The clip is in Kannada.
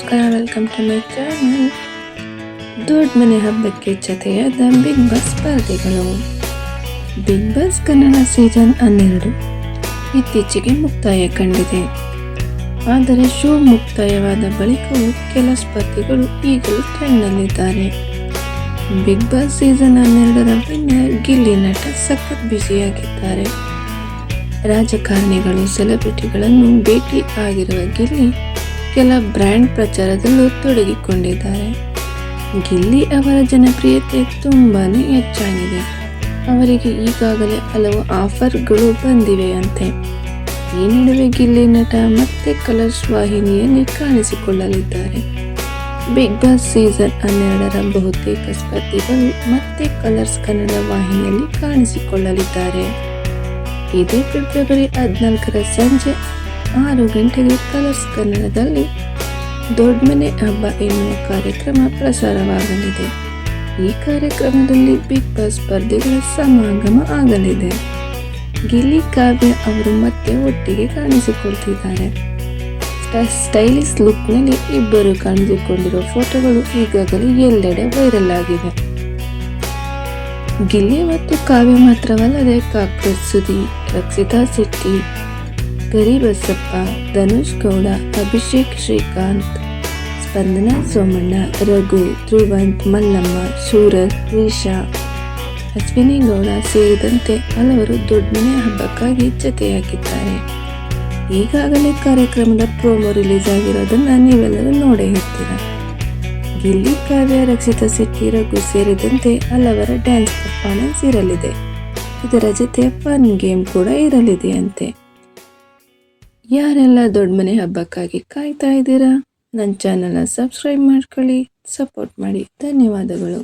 ಟು ಮೈ ಚಾನಲ್ ದೊಡ್ಡ ಮನೆ ಹಬ್ಬಕ್ಕೆ ಜತೆಯಾದ ಬಿಗ್ ಬಾಸ್ ಸ್ಪರ್ಧೆಗಳು. ಬಿಗ್ ಬಾಸ್ ಕನ್ನಡ ಸೀಸನ್ ಹನ್ನೆರಡು ಇತ್ತೀಚೆಗೆ ಮುಕ್ತಾಯ ಕಂಡಿದೆ. ಆದರೆ ಶೋ ಮುಕ್ತಾಯವಾದ ಬಳಿಕವೂ ಕೆಲ ಸ್ಪರ್ಧಿಗಳು ಈಗಲೂ ಟ್ರೆಂಡ್ನಲ್ಲಿದ್ದಾರೆ ಬಿಗ್ ಬಾಸ್ ಸೀಸನ್ ಹನ್ನೆರಡರ ವಿನ್ನರ್ ಗಿಲ್ಲಿ ನಟ ಸಖತ್ ಬ್ಯುಸಿಯಾಗಿದ್ದಾರೆ. ರಾಜಕಾರಣಿಗಳು ಸೆಲೆಬ್ರಿಟಿಗಳನ್ನು ಭೇಟಿ ಆಗಿರುವ ಗಿಲ್ಲಿ ಕೆಲ ಬ್ರ್ಯಾಂಡ್ ಪ್ರಚಾರದಲ್ಲೂ ತೊಡಗಿಕೊಂಡಿದ್ದಾರೆ. ಗಿಲ್ಲಿ ಅವರ ಜನಪ್ರಿಯತೆ ತುಂಬಾ ಹೆಚ್ಚಾಗಿದೆ. ಅವರಿಗೆ ಈಗಾಗಲೇ ಹಲವು ಆಫರ್ಗಳು ಬಂದಿವೆಯಂತೆ. ಈ ನಡುವೆ ಗಿಲ್ಲಿ ನಟ ಮತ್ತೆ ಕಲರ್ಸ್ ವಾಹಿನಿಯಲ್ಲಿ ಕಾಣಿಸಿಕೊಳ್ಳಲಿದ್ದಾರೆ. ಬಿಗ್ ಬಾಸ್ ಸೀಸನ್ ಹನ್ನೆರಡರ ಬಹುತೇಕ ಸ್ಪರ್ಧಿಗಳು ಮತ್ತೆ ಕಲರ್ಸ್ ಕನ್ನಡ ವಾಹಿನಿಯಲ್ಲಿ ಕಾಣಿಸಿಕೊಳ್ಳಲಿದ್ದಾರೆ. ಇದೇ ಫೆಬ್ರವರಿ ಹದಿನಾಲ್ಕರ ಸಂಜೆ ಆರು ಗಂಟೆಗೆ ಕಲರ್ಸ್ ಕನ್ನಡದಲ್ಲಿ ದೊಡ್ಡಮನೆ ಹಬ್ಬ ಎನ್ನುವ ಕಾರ್ಯಕ್ರಮ ಪ್ರಸಾರವಾಗಲಿದೆ. ಈ ಕಾರ್ಯಕ್ರಮದಲ್ಲಿ ಬಿಗ್ ಬಾಸ್ ಸ್ಪರ್ಧೆಗಳ ಸಮಾಗಮ ಆಗಲಿದೆ. ಗಿಲ್ಲಿ ಕಾವ್ಯ ಅವರು ಮತ್ತೆ ಒಟ್ಟಿಗೆ ಕಾಣಿಸಿಕೊಳ್ತಿದ್ದಾರೆ. ಸ್ಟ- ಸ್ಟೈಲಿಶ್ ಲುಕ್ನಲ್ಲಿ ಇಬ್ಬರು ಕಾಣಿಸಿಕೊಂಡಿರುವ ಫೋಟೋಗಳು ಈಗಾಗಲೇ ಎಲ್ಲೆಡೆ ವೈರಲ್ ಆಗಿವೆ. ಗಿಲ್ಲಿ ಮತ್ತು ಕಾವ್ಯ ಮಾತ್ರವಲ್ಲದೆ ಕಾಕ್ರೋಚ್ ಸುದಿ ರಕ್ಷಿತಾ ಶೆಟ್ಟಿ ಗರಿಬಸಪ್ಪ, ಧನುಷ್ ಗೌಡ, ಅಭಿಷೇಕ್ ಶ್ರೀಕಾಂತ್, ಸ್ಪಂದನಾ ಸೋಮಣ್ಣ, ರಘು, ಧ್ರುವಂತ್, ಮಲ್ಲಮ್ಮ, ಸೂರಜ್ ಅಶ್ವಿನಿ ಗೌಡ ಸೇರಿದಂತೆ ಹಲವರು ದೊಡ್ಡಮನೆ ಹಬ್ಬಕ್ಕಾಗಿ ಜತೆಯಾಗಿದ್ದಾರೆ. ಈಗಾಗಲೇ ಕಾರ್ಯಕ್ರಮದ ಪ್ರೋಮೋ ರಿಲೀಸ್ ಆಗಿರೋದನ್ನು ನೀವೆಲ್ಲರೂ ನೋಡೇ ಇರ್ತೀರ. ಗಿಲ್ಲಿ ಕಾವ್ಯ ರಕ್ಷಿತ ಶೆಟ್ಟಿ ರಘು ಸೇರಿದಂತೆ ಹಲವರ ಡ್ಯಾನ್ಸ್ ಪರ್ಫಾರ್ಮೆನ್ಸ್ ಇರಲಿದೆ. ಇದರ ಜೊತೆ ಫನ್ ಗೇಮ್ ಕೂಡ ಇರಲಿದೆ ಅಂತೆ ಯಾರೆಲ್ಲ ದೊಡ್ಡ ಮನೆ ಹಬ್ಬಕ್ಕಾಗಿ ಕಾಯ್ತಾ ಇದ್ದೀರಾ ನನ್ನ ಚಾನಲ್ನ ಸಬ್ಸ್ಕ್ರೈಬ್ ಮಾಡ್ಕೊಳ್ಳಿ ಸಪೋರ್ಟ್ ಮಾಡಿ. ಧನ್ಯವಾದಗಳು.